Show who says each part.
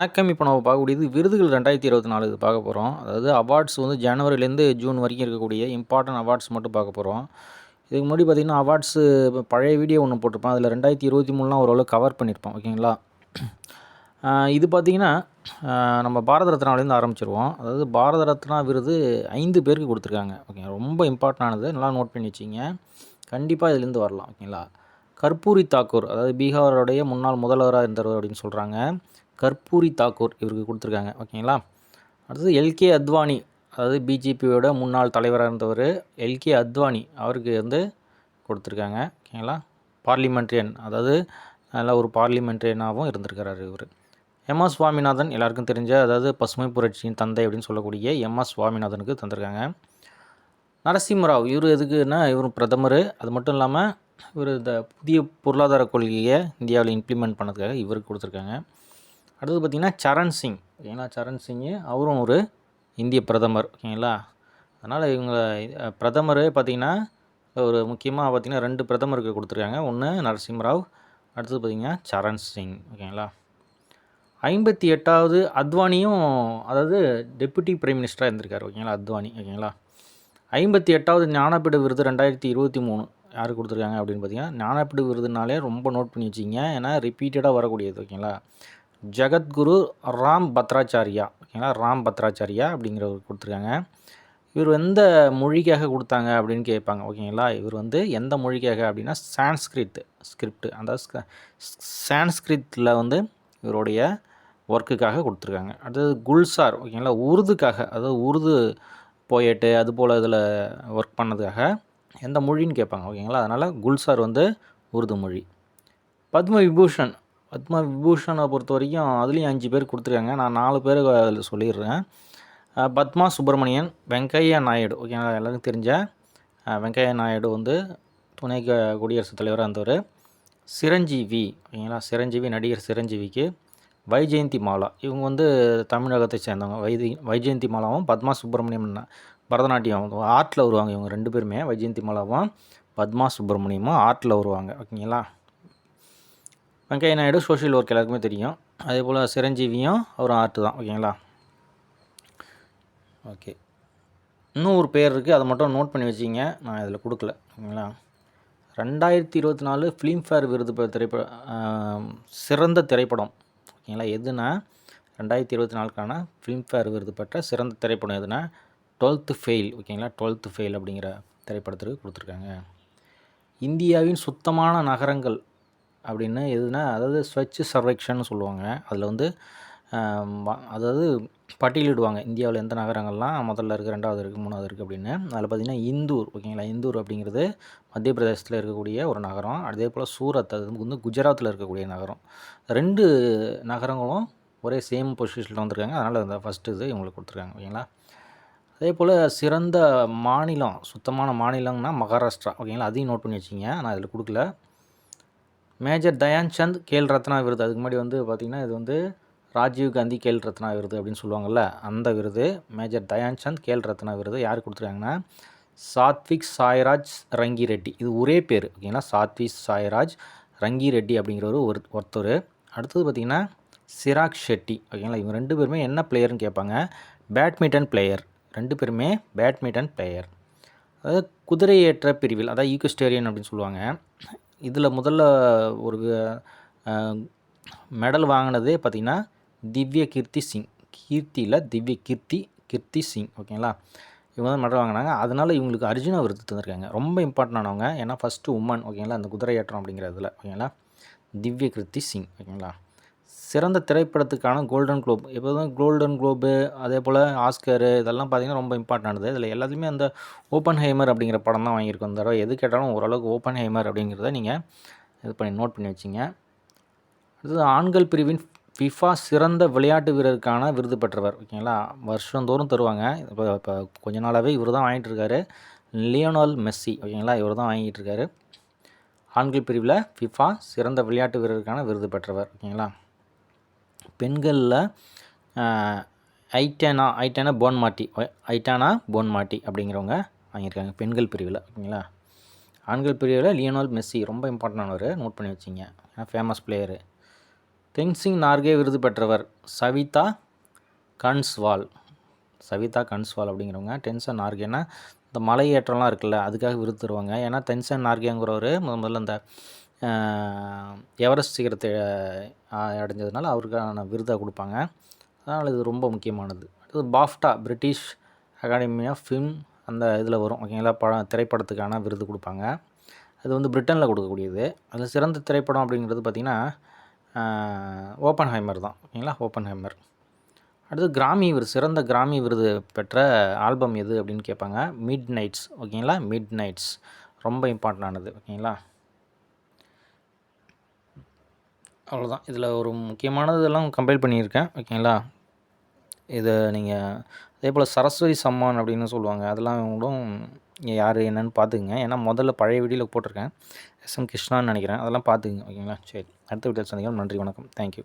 Speaker 1: வணக்கம். இப்போ நம்ம பார்க்கக்கூடியது விருதுகள் 2024 இது பார்க்க போகிறோம் அதாவது அவார்ட்ஸ் வந்து ஜனவரிலேருந்து ஜூன் வரைக்கும் இருக்கக்கூடிய இம்பார்ட்டன்ட் அவார்ட்ஸ் மட்டும் பார்க்க போகிறோம் இதுக்கு முன்னாடி பார்த்தீங்கன்னா, அவார்ட்ஸு பழைய வீடியோ ஒன்று போட்டிருப்பேன். அதில 2023லாம் ஓரளவு கவர் பண்ணியிருப்போம். ஓகேங்களா? இது பார்த்தீங்கன்னா, நம்ம பாரத ரத்னாவிலேருந்து ஆரம்பிச்சிருவோம் அதாவது பாரத ரத்னா விருது ஐந்து பேருக்கு கொடுத்துருக்காங்க ஓகேங்க. ரொம்ப இம்பார்ட்டன்டானது. நல்லா நோட் பண்ணி வச்சிங்க கண்டிப்பாக இதுலேருந்து வரலாம். ஓகேங்களா? கர்பூரி தாக்கூர் அதாவது பீகாரோடைய முன்னாள் முதல்வராக இருந்தவர் அப்படின்னு சொல்கிறாங்க கர்பூரி தாக்கூர் இவருக்கு கொடுத்துருக்காங்க. ஓகேங்களா? அடுத்தது எல்கே அத்வானி அதாவது பிஜேபியோட முன்னாள் தலைவராக இருந்தவர் எல்கே அத்வானி அவருக்கு வந்து கொடுத்துருக்காங்க. ஓகேங்களா? பார்லிமென்ட்ரியன் அதாவது நல்ல ஒரு பார்லிமெண்ட்ரியனாகவும் இருந்திருக்கிறார் இவர். எம். எம்.எஸ். சுவாமிநாதன் எல்லாருக்கும் தெரிஞ்ச அதாவது பசுமை புரட்சியின் தந்தை அப்படின்னு சொல்லக்கூடிய எம்.எஸ். சுவாமிநாதனுக்கு தந்திருக்காங்க. நரசிம்மராவ் இவரு எதுக்குன்னா, இவரும் பிரதமர். அது மட்டும் இல்லாமல் இவர் இந்த புதிய பொருளாதார கொள்கையை இந்தியாவில் இம்ப்ளிமெண்ட் பண்ணதுக்காக இவருக்கு கொடுத்துருக்காங்க அடுத்தது பார்த்திங்கன்னா சரண் சிங். ஓகேங்களா? சரண் சிங்கு அவரும் ஒரு இந்திய பிரதமர். ஓகேங்களா? அதனால் இவங்க பிரதமரே பார்த்தீங்கன்னா, ஒரு முக்கியமாக பார்த்தீங்கன்னா ரெண்டு பிரதமருக்கு கொடுத்துருக்காங்க ஒன்று நரசிம்மராவ். அடுத்தது பார்த்தீங்கன்னா, சரண் சிங். ஓகேங்களா? 58வது அத்வானியும் அதாவது டெப்புட்டி பிரைம் மினிஸ்டராக இருந்திருக்கார் ஓகேங்களா? அத்வானி. ஓகேங்களா? 58வது ஞானபீட விருது 2023 யார் கொடுத்துருக்காங்க அப்படின்னு பார்த்தீங்கன்னா, ஞானபீட விருதுனாலே ரொம்ப நோட் பண்ணி வச்சிங்க ஏன்னா ரிப்பீட்டடாக வரக்கூடியது. ஓகேங்களா? ஜெகத்குரு ராம் பத்ராச்சாரியா. ஓகேங்களா? ராம் பத்ராச்சாரியா அப்படிங்கிறவர் கொடுத்துருக்காங்க இவர் எந்த மொழிக்காக கொடுத்தாங்க அப்படின்னு கேட்பாங்க. ஓகேங்களா? இவர் வந்து எந்த மொழிக்காக அப்படின்னா, சான்ஸ்கிரித் ஸ்கிரிப்ட் அந்த சான்ஸ்கிரித்தில் வந்து இவருடைய ஒர்க்குக்காக கொடுத்துருக்காங்க அடுத்தது குல்சார். ஓகேங்களா? உருதுக்காக அதாவது உருது போயட்டு அதுபோல இதில் ஒர்க் பண்ணதுக்காக எந்த மொழின்னு கேட்பாங்க. ஓகேங்களா? அதனால் குல்சார் வந்து உருது மொழி. பத்ம விபூஷன் பத்ம விபூஷனை பொறுத்த வரைக்கும் அதுலேயும் அஞ்சு பேர் கொடுத்துருக்காங்க நான் நாலு பேர் அதில் சொல்லிடுறேன். பத்மா சுப்பிரமணியன், வெங்கையா நாயுடு. ஓகேங்களா? எல்லாருக்கும் தெரிஞ்ச வெங்கையா நாயுடு வந்து துணை க குடியரசுத் தலைவராக இருந்தவர் சிரஞ்சீவி. ஓகேங்களா? சிரஞ்சீவி நடிகர் சிரஞ்சீவிக்கு வைஜெயந்தி மாலா. இவங்க வந்து தமிழகத்தை சேர்ந்தவங்க. வைதி வைஜெயந்தி மாலாவும், பத்மா சுப்பிரமணியம் பரதநாட்டியம் ஆர்ட்டில் வருவாங்க இவங்க ரெண்டு பேருமே. வைஜெயந்தி மாலாவும், பத்மா சுப்பிரமணியமும் ஆர்ட்டில் வருவாங்க. ஓகேங்களா? வெங்கைய நாயுடு சோஷியல் ஒர்க் எல்லாருக்குமே தெரியும். அதே போல் சிரஞ்சீவியும் அவரும் ஆர்ட் தான். ஓகேங்களா? ஓகே. இன்னும் ஒரு பேர் இருக்குது அதை மட்டும் நோட் பண்ணி வச்சிங்க நான் இதில் கொடுக்கல ஓகேங்களா? 2024 ஃபிலிம்ஃபேர் விருது பெ சிறந்த திரைப்படம். ஓகேங்களா? எதுனா 2024க்கான ஃபிலிம்ஃபேர் விருது பெற்ற சிறந்த திரைப்படம் எதுனா, 12த் ஃபெயில். ஓகேங்களா? 12த் ஃபெயில் அப்படிங்கிற திரைப்படத்திற்கு கொடுத்துருக்காங்க இந்தியாவின் சுத்தமான நகரங்கள் அப்படின்னு எதுனா, அதாவது ஸ்வச் சர்வேக்ஷன் சொல்லுவாங்க. அதில் வந்து அதாவது பட்டியலிடுவாங்க. இந்தியாவில் எந்த நகரங்கள்லாம் முதல்ல இருக்குது ரெண்டாவது இருக்குது மூணாவது இருக்குது அப்படின்னு. அதில் பார்த்தீங்கன்னா, இந்தூர். ஓகேங்களா? இந்தூர் அப்படிங்கிறது மத்திய பிரதேசத்தில் இருக்கக்கூடிய ஒரு நகரம். அதே போல் சூரத் அது வந்து குஜராத்தில் இருக்கக்கூடிய நகரம். ரெண்டு நகரங்களும் ஒரே சேம் பொசிஷனில் வந்திருக்காங்க. அதனால் அந்த ஃபஸ்ட்டு இது இவங்களுக்கு கொடுத்துருக்காங்க ஓகேங்களா? அதே போல் சிறந்த மாநிலம், சுத்தமான மாநிலம்னா மகாராஷ்டிரா. ஓகேங்களா? அதையும் நோட் பண்ணி வச்சிங்க நான் அதில் கொடுக்கல மேஜர் தயான் சந்த் கேல் ரத்னா விருது. அதுக்கு முன்னாடி வந்து பார்த்திங்கன்னா இது வந்து ராஜீவ் காந்தி கேல் ரத்னா விருது அப்படின்னு சொல்லுவாங்கள்ல அந்த விருது. மேஜர் தயான் சந்த் கேல் ரத்னா விருது யார் கொடுத்துருக்காங்கன்னா சாத்விக் சாய்ராஜ் ரங்கி ரெட்டி. இது ஒரே பேர் ஓகேங்களா? சாத்விக் சாய்ராஜ் ரங்கி ரெட்டி அப்படிங்கிறவர் ஒரு ஒருத்தர் அடுத்தது பார்த்திங்கன்னா சிராக் ஷெட்டி. ஓகேங்களா? இவங்க ரெண்டு பேருமே என்ன பிளேயர்னு கேட்பாங்க. Badminton player. ரெண்டு பேருமே பேட்மிட்டன் பிளேயர். அதாவது குதிரை ஏற்ற பிரிவில் அதாவது ஈகோஸ்டேரியன் அப்படின்னு சொல்லுவாங்க. இதில் முதல்ல ஒரு மெடல் வாங்கினதே பார்த்தீங்கன்னா, திவ்ய கீர்த்தி சிங். கீர்த்தியில் திவ்ய கீர்த்தி கீர்த்தி சிங். ஓகேங்களா? இவங்க தான் மெடல் வாங்கினாங்க. அதனால் இவங்களுக்கு அர்ஜுனா விருது தந்திருக்காங்க. ரொம்ப இம்பார்ட்டன்டானவங்க. ஏன்னா ஃபஸ்ட்டு உமன் ஓகேங்களா? அந்த குதிரை ஏற்றம் அப்படிங்கிறதுல. ஓகேங்களா? திவ்ய கீர்த்தி சிங். ஓகேங்களா? சிறந்த திரைப்படத்துக்கான கோல்டன் குளோப். எப்போதும் கோல்டன் குளோபு, அதேபோல ஆஸ்கரு இதெல்லாம் பார்த்தீங்கன்னா, ரொம்ப இம்பார்ட்டன்டானது. இதில் எல்லாத்தையுமே அந்த ஓப்பன் ஹைமர் அப்படிங்கிற படம் தான் வாங்கியிருக்கோம் இந்த தடவை எது கேட்டாலும் ஓரளவுக்கு ஓப்பன் ஹைமர் அப்படிங்கிறத நீங்கள் இது பண்ணி நோட் பண்ணி வச்சிங்க அடுத்தது ஆண்கள் பிரிவின் ஃபிஃபா சிறந்த விளையாட்டு வீரருக்கான விருது பெற்றவர். ஓகேங்களா? வருஷந்தோறும் தருவாங்க. இப்போ இப்போ கொஞ்ச நாளாகவே இவர் தான் வாங்கிட்டு இருக்காரு. Lionel Messi. ஓகேங்களா? இவர் தான் வாங்கிட்டு இருக்காரு. ஆண்கள் பிரிவில் ஃபிஃபா சிறந்த விளையாட்டு வீரருக்கான விருது பெற்றவர். ஓகேங்களா? பெண்களில் ஐட்டனா ஐட்டேனா போன்மாட்டி ஐட்டானா போன்மாட்டி அப்படிங்கிறவங்க வாங்கியிருக்காங்க. பெண்கள் பிரிவில் ஓகேங்களா? ஆண்கள் பிரிவில் லியோனால் மெஸ்ஸி ரொம்ப இம்பார்ட்டண்டானவர் நோட் பண்ணி வச்சிங்க ஏன்னா ஃபேமஸ் பிளேயரு. தென்சிங் நார்கே விருது பெற்றவர் சவிதா கன்ஸ்வால் சவிதா கன்ஸ்வால் அப்படிங்கிறவங்க டென்சன் நார்கேனா இந்த மலை ஏற்றம்லாம் இருக்குல்ல அதுக்காக விருது தருவாங்க ஏன்னா தென்சன் நார்கேங்கிறவர் முத முதல்ல இந்த எவரெஸ்ட் சிகரத்தை அடைஞ்சதுனால அவருக்கான விருதாக கொடுப்பாங்க. அதனால் இது ரொம்ப முக்கியமானது. அடுத்தது BAFTA British academy of film அந்த இதில் வரும். ஓகேங்களா? பட திரைப்படத்துக்கான விருது கொடுப்பாங்க. அது வந்து பிரிட்டனில் கொடுக்கக்கூடியது. அதில் சிறந்த திரைப்படம் அப்படிங்கிறது பார்த்திங்கன்னா ஓப்பன் ஹைமர் தான். ஓகேங்களா? ஓப்பன் ஹைமர் அடுத்து கிராமி விருது சிறந்த கிராமி விருது பெற்ற ஆல்பம் எது அப்படின்னு கேட்பாங்க. மிட் நைட்ஸ் ஓகேங்களா? மிட் நைட்ஸ் ரொம்ப இம்பார்ட்டண்டானது ஓகேங்களா? அவ்வளோதான் இதில் ஒரு முக்கியமானதெல்லாம் கம்பைல் பண்ணியிருக்கேன். ஓகேங்களா? இதை நீங்கள் அதே போல் சரஸ்வதி சம்மான் அப்படின்னு சொல்லுவாங்க. அதெல்லாம் கூட நீங்கள் யார் என்னன்னு பார்த்துக்குங்க. ஏன்னா முதல்ல பழைய வீடியோவில் போட்டிருக்கேன். எஸ் எம் கிருஷ்ணான்னு நினைக்கிறேன். அதெல்லாம் பார்த்துக்குங்க. ஓகேங்களா? சரி. அடுத்த வீடியோ சந்திக்கலாம். நன்றி வணக்கம். தேங்க்யூ